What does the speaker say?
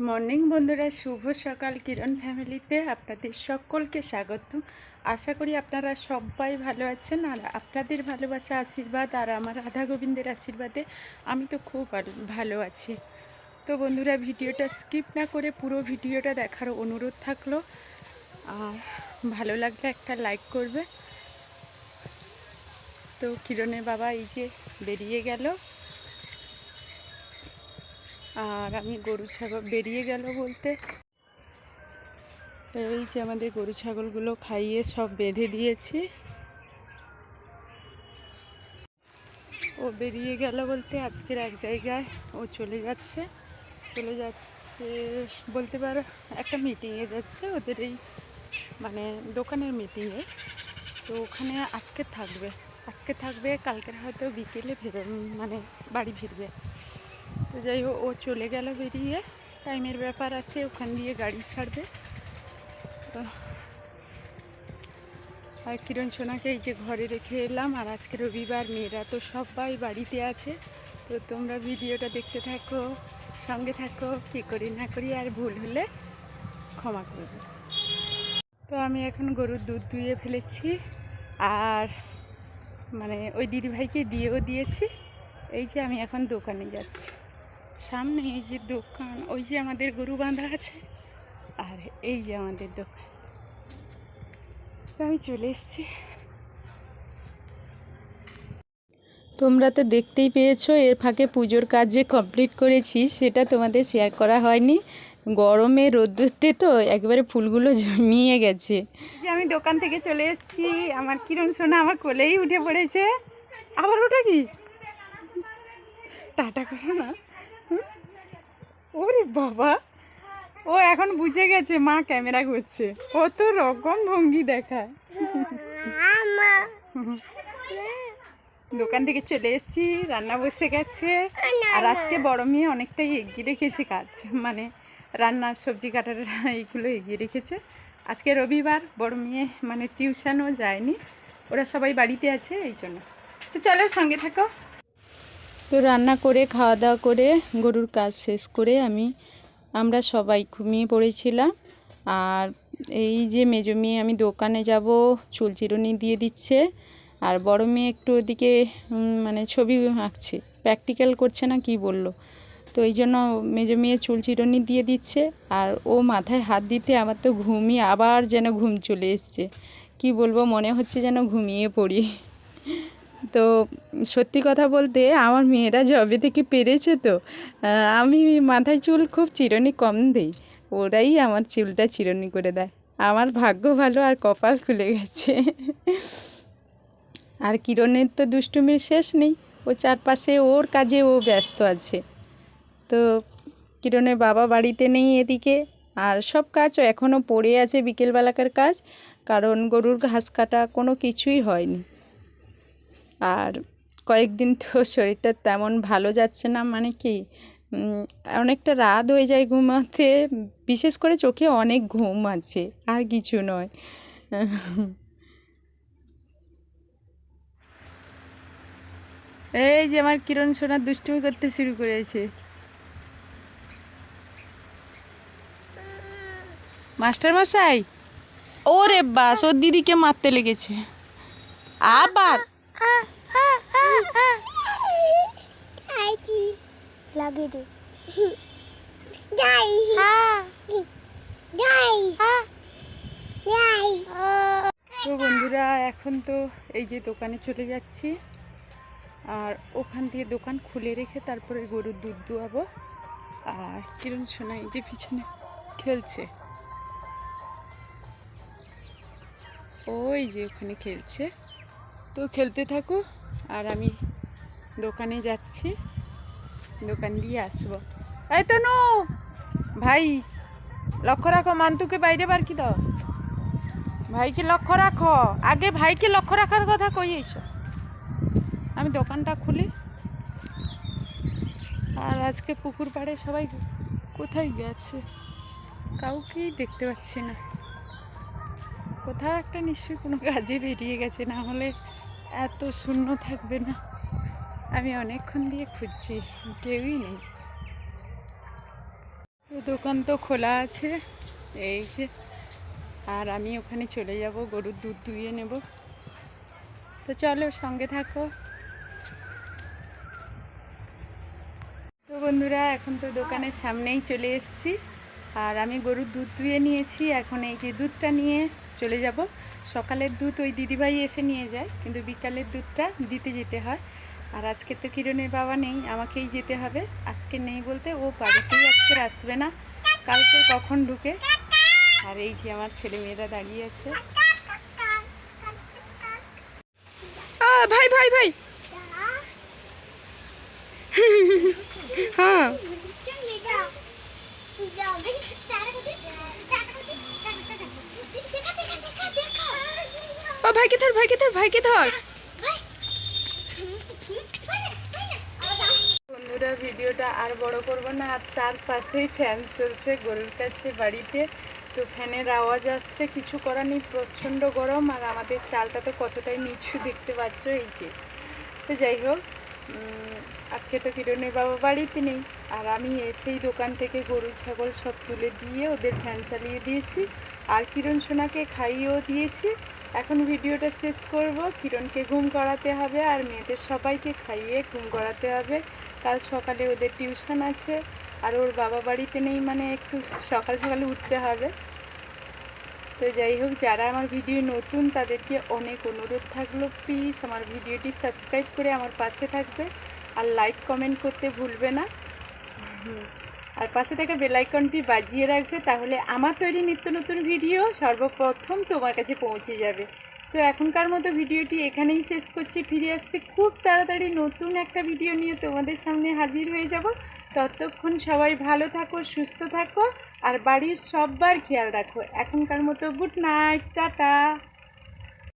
Morning বন্ধুরা, শুভ সকাল কিরণ ফ্যামিলিতে। আপনাদের সকলকে স্বাগত আশা করি আপনারা সবাই ভালো আছেন আর আপনাদের ভালোবাসা, আশীর্বাদ আর আমার রাধা গোবিন্দের আশীর্বাদে আমি তো খুব ভালো- আছি। তো বন্ধুরা, ভিডিওটা স্কিপ না করে পুরো ভিডিওটা দেখার অনুরোধ থাকল। ভালো লাগলে একটা লাইক করবে। তো কিরণের বাবা এই যে বেরিয়ে গেল। আর আমি গরু ছাগল বেরিয়ে গেল বলতে। এই যে আমাদের গরু ছাগলগুলো খাইয়ে সব বেঁধে দিয়েছি। ও বেরিয়ে গেল বলতে আজকের এক জায়গায়, ও চলে যাচ্ছে। চলে যাচ্ছে বলতে পারো, একটা মিটিংয়ে যাচ্ছে ওদের এই মানে দোকানের মিটিংয়ে তো ওখানে আজকে থাকবে আজকে থাকবে, কালকের হয়তো বিকেলে ফেরো মানে বাড়ি ফিরবে। তো যাই হোক, ও চলে গেল বেরিয়ে। টাইমের ব্যাপার আছে, ওখান দিয়ে গাড়ি ছাড়বে। তো আর কিরণ সোনাকে এই যে ঘরে রেখে এলাম, আর আজকে রবিবার, মেয়েরা তো সবাই বাড়িতে আছে। তো তোমরা ভিডিওটা দেখতে থাকো, সঙ্গে থাকো, কী করি না করি, আর ভুল হলে ক্ষমা করবে। তো আমি এখন গরুর দুধ দুইয়ে ফেলেছি, আর মানে ওই দিদিভাইকে দিয়েও দিয়েছি। এই যে আমি এখন দোকানে যাচ্ছি। সামনে এই যে দোকান, ওই যে আমাদের গরু বাঁধা আছে। আর এই যে আমাদের দোকান। আমি চলে এসেছি। তোমরা তো দেখতেই পেয়েছ, এর ফাঁকে পুজোর কাজ যে কমপ্লিট করেছি, সেটা তোমাদের শেয়ার করা হয়নি। গরমে রোদ্দুরতে তো একবারে ফুলগুলো জমিয়ে গেছে। যে আমি দোকান থেকে চলে এসেছি, আমার কিরণ সোনা আমার কোলেই উঠে পড়েছে। আবার ওটা কি? টাটা করো না? ওরে বাবা। ও এখন বুঝে গেছে, মা ক্যামেরা করছে ও তো রকম ভঙ্গি দেখায়। দোকান থেকে চলে এসেছি, রান্না বসে গেছে। আর আজকে বড় মেয়ে অনেকটাই এগিয়ে রেখেছে কাজ। মানে রান্নার সবজি কাটার এইগুলো এগিয়ে রেখেছে। আজকে রবিবার, বড় মেয়ে মানে টিউশনও যায়নি। ওরা সবাই বাড়িতে আছে, এই জন্য। তো চলো সঙ্গে থাকো। তো রান্না করে খাওয়া দাওয়া করে গরুর কাজ শেষ করে আমি, আমরা সবাই ঘুমিয়ে পড়েছিলাম। আর এই যে মেজো মেয়ে, আমি দোকানে যাব, চুল চিরুনি দিয়ে দিচ্ছে। আর বড় মেয়ে একটু ওদিকে মানে ছবি আঁকছে প্র্যাকটিক্যাল করছে না, কি বলল? তো এই জন্য মেজো মেয়ে চুল চিরুনি দিয়ে দিচ্ছে। আর ও মাথায় হাত দিতে আমার তো ঘুমিয়ে আবার যেন ঘুম চলে এসছে। কি বলব, মনে হচ্ছে যেন ঘুমিয়ে পড়ি। তো সত্যি কথা বলতে আমার মেয়েরা জবে থেকে পেরেছে তো আমি মাথায় চুল খুব চিরনি কম দিই, ওরাই আমার চুলটা চিরুনি করে দেয়। আমার ভাগ্য ভালো আর কপাল খুলে গেছে। আর কিরণের তো দুষ্টুমির শেষ নেই, ও চারপাশে ওর কাজে ও ব্যস্ত আছে। তো কিরণের বাবা বাড়িতে নেই এদিকে, আর সব কাজ এখনও পড়ে আছে বিকেলবেলাকার কাজ, কারণ গরুর ঘাস কাটা কোনো কিছুই হয়নি। আর কয়েকদিন তো শরীরটা তেমন ভালো যাচ্ছে না মানে কি অনেকটা রাত হয়ে যায় ঘুমাতে, বিশেষ করে চোখে অনেক ঘুম আছে, আর কিছু নয়। এই যে আমার কিরণ সোনার দুষ্টুমি করতে শুরু করেছে। মাস্টার মশাই? ওরে বাস, ওর দিদিকে মারতে লেগেছে। আবার? লাগে গাই তো বন্ধুরা এখন তো এই যে দোকানে চলে যাচ্ছি। আর ওখান দিয়ে দোকান খুলে রেখে তারপরে গরুর দুধ দুয়াবো। আর কিরণ সোনা এই যে পিছনে খেলছে। ওই যে ওখানে খেলছে। তো খেলতে থাকো, আর আমি দোকানে যাচ্ছি। দোকান দিয়ে আসব। এই তনু, ভাই, লক্ষ্য রাখো, মান্তুকে বাইরে বার কি দাও? ভাইকে লক্ষ্য রাখো। আগে ভাইকে লক্ষ্য রাখার কথা কই এসো? আমি দোকানটা খুলি। আর আজকে পুকুর পাড়ে সবাই কোথায় গেছে? কাউকেই দেখতে পাচ্ছি না। কোথাও একটা নিশ্চয়ই কোনো কাজে বেরিয়ে গেছে, না হলে এত শূন্য থাকবে না। আমি অনেকক্ষণ দিয়ে খুঁজছি, কেউই নেই। দোকান তো খোলা আছে, এই যে। আর আমি ওখানে চলে যাব, গরুর দুধ দুইয়ে নেব। তো চলো সঙ্গে থাকো। তো বন্ধুরা, এখন তো দোকানের সামনেই চলে এসেছি। আর আমি গরুর দুধ দুয়ে নিয়েছি, এখন এই যে দুধটা নিয়ে চলে যাব। সকালের দুধ ওই দিদিভাই এসে নিয়ে যায়, কিন্তু বিকালের দুধটা দিতে যেতে হয়। আর আজকে তো কিরণের বাবা নেই, আমাকেই যেতে হবে। আজকে নেই বলতে ও বাড়িতেই আজকে আসবে না, কালকে কখন ঢুকে। আর এই যে আমার ছেলে মেয়েরা দাঁড়িয়ে আছে। ভাই ভাই ভাই। হ্যাঁ। ও ভাইকে ধর ভাইকে ধর ভাইকে ধর। বন্ধুরা, ভিডিওটা আর বড় করব না। আর চারপাশেই ফ্যান চলছে গরুর কাছে বাড়িতে। তো ফ্যানের আওয়াজ আসছে, কিছু করার নেই, প্রচণ্ড গরম। আর আমাদের চালটা তো কতটাই নিচু দেখতে পাচ্ছ, এই যে। তো যাই হোক আজকে তো কিরণের বাবা বাড়িতে নেই। আর আমি এসেই দোকান থেকে গরু, ছাগল সব তুলে দিয়ে ওদের ফ্যান চালিয়ে দিয়েছি। আর কিরণ সোনাকে খাইয়েও দিয়েছি। এখন ভিডিওটা শেষ করব। কিরণকে ঘুম করাতে হবে আর মেয়েদের সবাইকে খাইয়ে ঘুম করাতে হবে। কাল সকালে ওদের টিউশন আছে। আর ওর বাবা বাড়িতে নেই মানে একটু সকাল সকালে উঠতে হবে। তো যাই হোক, যারা আমার ভিডিও নতুন, তাদেরকে অনেক অনুরোধ থাকল। প্লিজ আমার ভিডিওটি সাবস্ক্রাইব করে আমার পাশে থাকবে। আর লাইক কমেন্ট করতে ভুলবে না। আর পাশে থাকা বেলাইকনটি বাজিয়ে রাখবে, তাহলে আমার তৈরি নিত্য নতুন ভিডিও সর্বপ্রথম তোমার কাছে পৌঁছে যাবে। তো এখনকার মতো ভিডিওটি এখানেই শেষ করছি, ফিরে আসছি খুব তাড়াতাড়ি নতুন একটা ভিডিও নিয়ে তোমাদের সামনে হাজির হয়ে যাব। ততক্ষণ সবাই ভালো থাকো, সুস্থ থাকো, আর বাড়ির সববার খেয়াল রাখো। এখনকার মতো গুড নাইট টাটা।